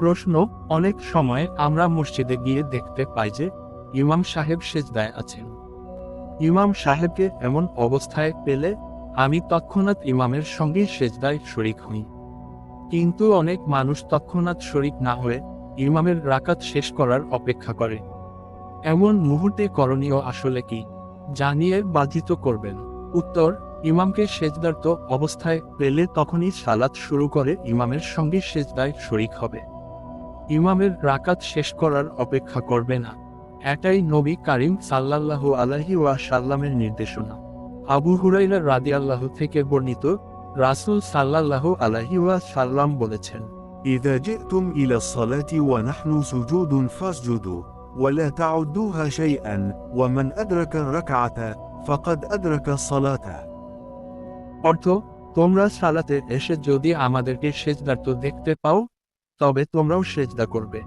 প্রশ্ন, অনেক সময় আমরা মসজিদে গিয়ে দেখতে পাই যে ইমাম সাহেব সেজদায় আছেন। ইমাম সাহেবকে এমন অবস্থায় পেলে আমি তৎক্ষণাৎ ইমামের সঙ্গে সেজদায় শরিক হই। কিন্তু অনেক মানুষ তৎক্ষণাৎ শরিক না হয়ে ইমামের রাকাত শেষ করার অপেক্ষা করে। এমন মুহূর্তে করণীয় আসলে কি, জানিয়ে বাধিত করবেন। উত্তর, ইমামকে সেজদার্ত অবস্থায় পেলে তখনই সালাত শুরু করে ইমামের সঙ্গে সেজদায় শরিক হবে। ইমামের রাকাত শেষ করার অপেক্ষা করবে না এটাই নবী কারিম সাল্লাল্লাহু আলাহি ওয়া সাল্লামের নির্দেশনা আবু হুরাইরা রাদি আল্লাহ থেকে বর্ণিত রাসূল সাল্লাল্লাহু আলাহি ওয়া সাল্লাম বলেছেন إذا جئتم إلى الصلاة ونحن سجود فاسجدوا ولا تعدوها شيئا ومن أدرك الركعة فقد أدرك الصلاة অর্থ তোমরা সালাতে এসে যদি আমাদেরকে সেজদার্ত দেখতে পাও তবে তোমরাও সেজদা করবে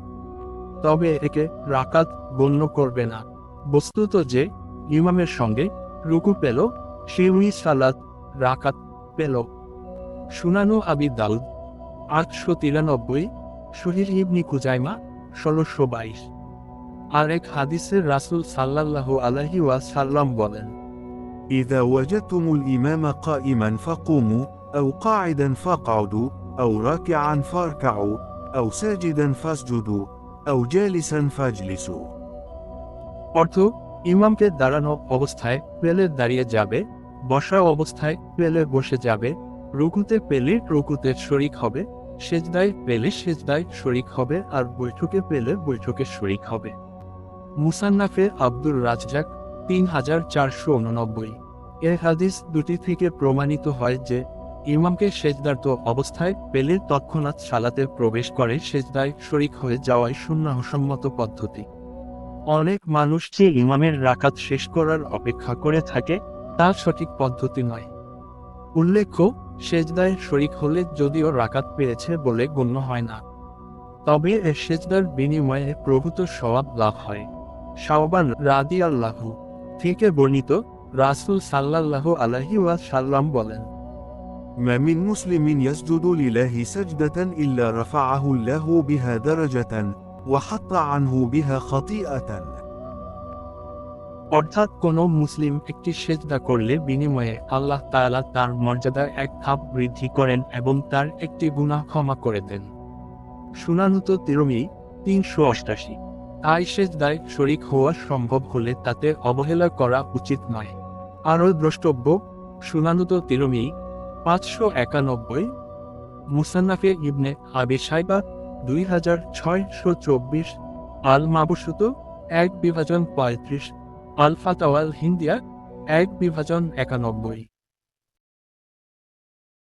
তবে একে রাকাত গণ্য করবে না বস্তুত যে ইমামের সঙ্গে রুকু পেল সেই সালাত রাকাত পেল সুনানু আবি দাউদ আটশো তিরানব্বই শহীদ ইবনি কুজাইমা ষোলোশো বাইশ আর এক হাদিসের রাসূল সাল্লাল্লাহু আলাইহি ওয়াসাল্লাম বলেন إذا وجدتم الإمام قائما فقوموا أو قاعدا فاقعدوا أو راكعا فاركعوا أو ساجدا فاسجدوا أو جالسا فاجلسوا অর্থ ইমামকে দাঁড়ানো অবস্থায় পেলে দাঁড়িয়ে যাবে বসা অবস্থায় পেলে বসে যাবে রুকুতে পেলে রুকুতে শরিক হবে সেজদায় পেলে সেজদায় শরিক হবে আর বৈঠকে পেলে বৈঠকে শরিক হবে মুসান্নাফে আব্দুর রাজ্জাক তিন হাজার চারশো উননব্বই এ হাদিস দুটি থেকে প্রমাণিত হয় যে ইমামকে সেজদার্ত অবস্থায় পেলে তৎক্ষণাৎ সালাতে প্রবেশ করে সেজদায় শরিক হয়ে যাওয়াই সুন্নাহসম্মত পদ্ধতি। অনেক মানুষ যে ইমামের রাকাত শেষ করার অপেক্ষা করে থাকে, তা সঠিক পদ্ধতি নয়। উল্লেখ্য, সেজদায় শরিক হলে যদিও রাকাত পেয়েছে বলে গণ্য হয় না। তবে এ সেজদার বিনিময়ে প্রভূত সওয়াব লাভ হয়। শাওবান রাদি আল্লাহু থেকে বর্ণিত রাসূল সাল্লাল্লাহু আলাইহি ওয়া সাল্লাম বলেন ما من مسلم يسجد لله سجدة إلا رفعه الله بها درجة وحط عنه بها خطيئة অর্থাৎ কোন মুসলিম একটি সেজদা করলে বিনিময়ে আল্লাহ তাআলা তার মর্যাদা এক ধাপ বৃদ্ধি করেন এবং তার একটি গুনাহ ক্ষমা করে দেন সুনানুত তিরমি তিনশো অষ্টাশি তাই সেজদায় শরিক হওয়া সম্ভব হলে তাতে অবহেলা করা উচিত নয় আরও দ্রষ্টব্য সুনানুত তিরমি পাঁচশো একানব্বই, মুসান্নাফে ইবনে আবি সাইবা দুই হাজার ছয়শো চব্বিশ আল মাবুসুত এক বিভাজন পঁয়ত্রিশ আল ফাতাওয়াল হিন্দিয়া এক বিভাজন একানব্বই।